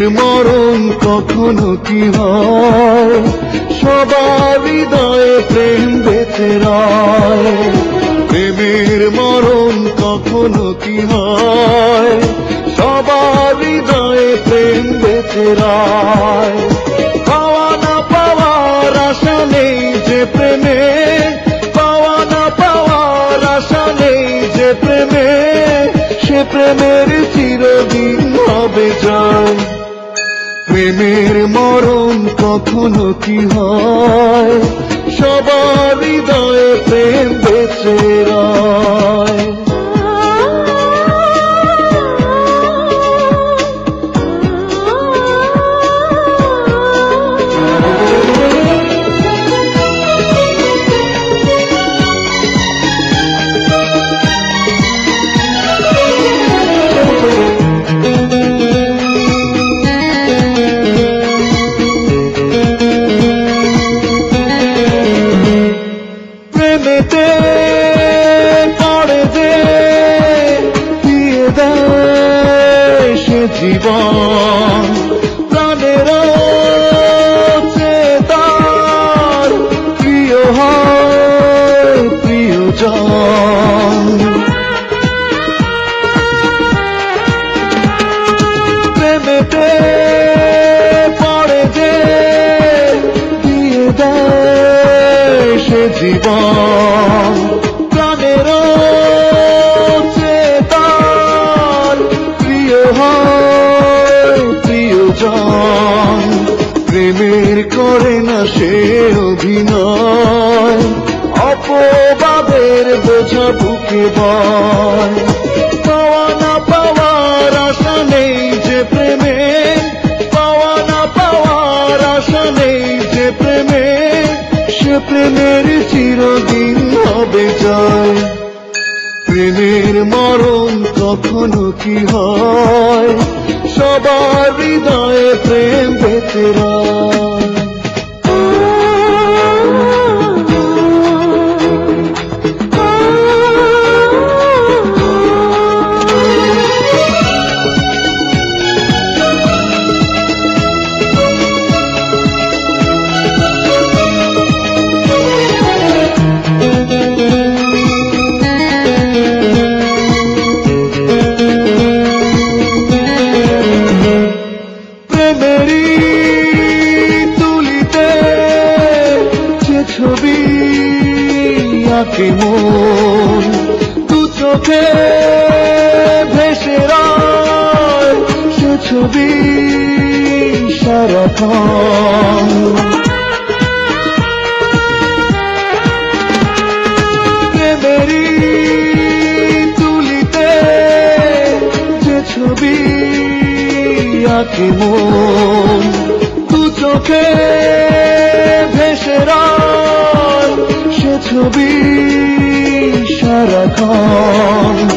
প্রেমের মরণ কখনো কি হয়? সবার হৃদয়ে প্রেম বেঁচে রয়। প্রেমের মরণ কখনো কি হয়? সবার হৃদয়ে প্রেম বেঁচে রয়। পাওয়া না পাওয়ার আশা নেই যে প্রেমে। পাওয়া না পাওয়ার আশা নেই যে প্রেমে। সে প্রেমের চিরদিন হবে জয় প্রেমের মরণ কখনো কি হয়? সবার হৃদয়ে প্রেম বেঁচে প্রেমেতে পড়ে দে দিয়ে দে সে জীবন। জীবন। প্রাণের চেতন প্রিয় প্রিয়জন। প্রেমের করে না সে অভিনয়। অপবাদের বোঝা বুকে বয়। প্রেমের চিরদিন হবে যায় প্রেমের মরণ কখনো কি হয়? সবার হৃদয়ে প্রেম বেঁচে প্রেমেরই তুলিতে যে ছবি আঁকে দু সে ছবি আঁকে মন? দু চোখে ভেসেরা সে ছবি সারাক্ষণ।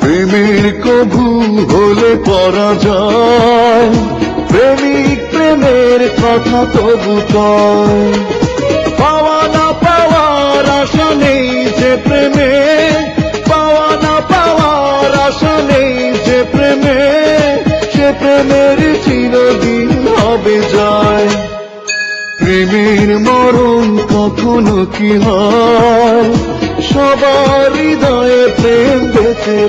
প্রেমের কভু হলে পরাজয়। প্রেমিক প্রেমের কথা তবু কয়। প্রেমের চিরদিন হবে যায়। প্রেমের মরণ কখনো কি হয়? সবার হৃদয়ে প্রেম বেঁচে